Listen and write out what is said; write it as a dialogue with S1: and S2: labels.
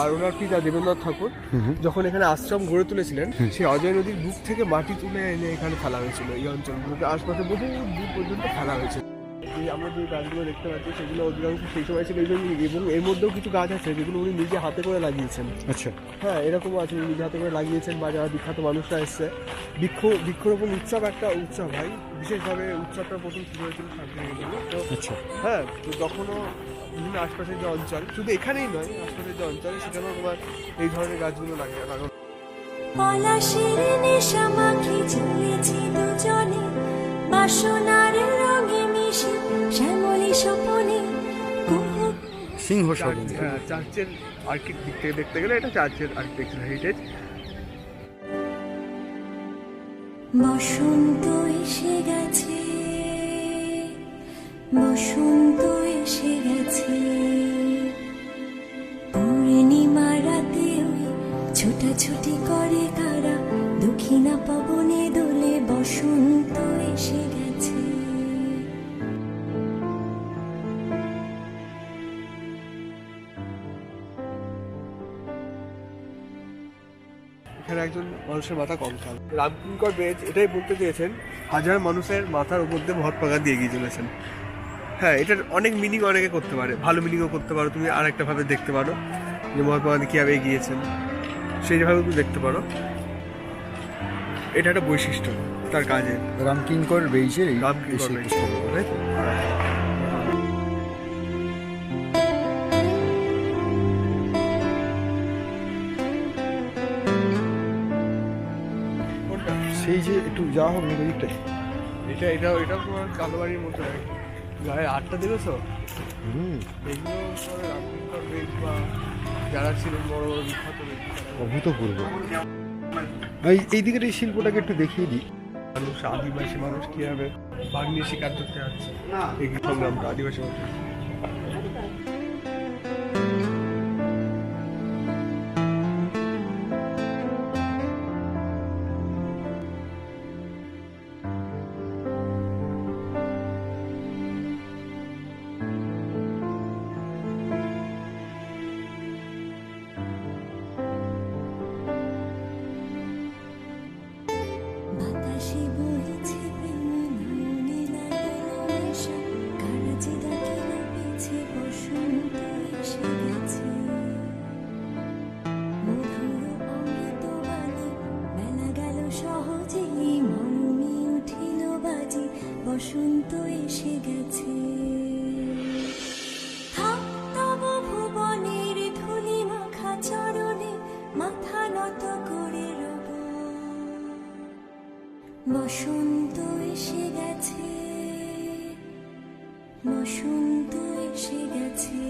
S1: আর ওনার পিতা দেবেন্দ্রনাথ ঠাকুর যখন এখানে আশ্রম গড়ে তুলেছিলেন সেই অজয় নদীর বুক থেকে মাটি তুলে এনে এখানে ফেলা হয়েছিল এই অঞ্চলগুলোতে। আশপাশে বহু দূর পর্যন্ত ফেলা হয়েছে। এই আমরা যে গাছগুলো দেখতে পাচ্ছি সেগুলো অধিকাংশ সেই সময় ছিল এই জন্য এবং এর মধ্যেও কিছু গাছ আছে যেগুলো উনি নিজে হাতে করে লাগিয়েছেন।
S2: আচ্ছা।
S1: হ্যাঁ এরকমও আছে উনি নিজে হাতে করে লাগিয়েছেন বা যারা বিখ্যাত মানুষরা এসছে। বৃক্ষ বৃক্ষরোপণ উৎসব একটা উৎসব হয় বিশেষভাবে উৎসবটা প্রথম শুরু হয়েছিল শান্তিনিকেতনে তো
S2: আচ্ছা।
S1: হ্যাঁ তো তখনও বিভিন্ন আশপাশের যে অঞ্চল শুধু এখানেই নয় আশপাশের যে অঞ্চল সেখানেও তোমার এই ধরনের গাছগুলো লাগে লাগানো
S3: পলাশের নেশা মাখি চলেছি দুজনে বাসনার রঙে শ্যামলি স্বপনে
S2: সিংহ
S1: চার্চ- হ্যাঁ, চার্চের আর্কিট দিক থেকে দেখতে গেলে এটা চার্চের আর্কিটেকচার হেরিটেজ
S3: বসন্ত এসে গেছে বসন্ত এসে গেছে। পূর্ণিমা রাতে ওই ছোটাছুটি করে কারা দক্ষিণা
S1: এখানে একজন মানুষের মাথা কম খান। রামকিঙ্কর বেজ এটাই বলতে চেয়েছেন হাজার মানুষের মাথার উপর দিয়ে মহাত্মা দিয়ে এগিয়ে চলেছেন। হ্যাঁ এটার অনেক মিনিং অনেকে করতে পারে। ভালো মিনিংও করতে পারো তুমি আর একটা ভাবে দেখতে পারো যে মহাত্মা গান্ধী কীভাবে এগিয়েছেন সেইভাবে তুমি দেখতে পারো। এটা একটা বৈশিষ্ট্য তার কাজে।
S2: রামকিঙ্কর বেইজের
S1: রামকিঙ্কর বেইজ।
S2: সেই যে একটু যাওয়া হোক
S1: এটা এটা এটা তোমার কালো বাড়ির মতো গায়ে আটটা দেখেছ
S2: হুম।
S1: এগুলো বা যারা ছিলেন বড় বড় বিখ্যাত
S2: অভূতপূর্ব। এই এই দিকের এই শিল্পটাকে একটু দেখিয়ে দিই।
S1: মানুষ আদিবাসী মানুষ কীভাবে বাঘ নিয়ে শিকার করতে যাচ্ছে এই সংগ্রামটা আদিবাসী মানুষ।
S3: বসন্ত এসে গেছে। থাকতাম মাথা নত করে রব। বসন্ত এসে গেছে বসন্ত এসে গেছে।